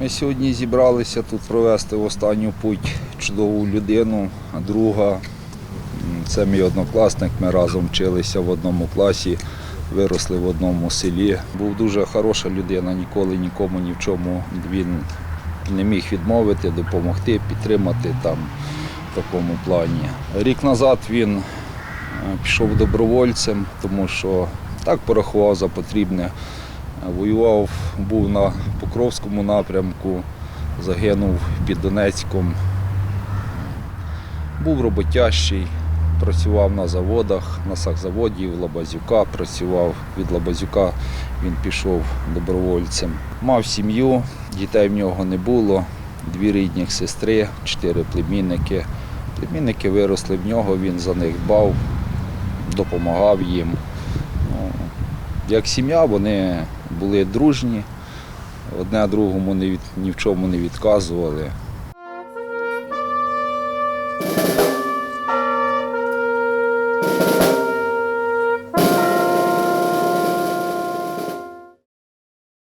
Ми сьогодні зібралися тут провести в останню путь чудову людину, друга. Це мій однокласник, ми разом вчилися в одному класі, виросли в одному селі. Був дуже хороша людина, ніколи нікому ні в чому він не міг відмовити, допомогти, підтримати там в такому плані. Рік назад він е, пішов добровольцем, тому що так порахував за потрібне. Воював, був на Покровському напрямку, загинув під Донецьком. Був роботящий, працював на заводах, на сахзаводі, в Лабазюка працював. Від Лабазюка він пішов добровольцем. Мав сім'ю, дітей в нього не було, дві рідних сестри, чотири племінники. Племінники виросли в нього, він за них дбав, допомагав їм. Ну, як сім'я вони були дружні, одне другому ні в чому не відказували.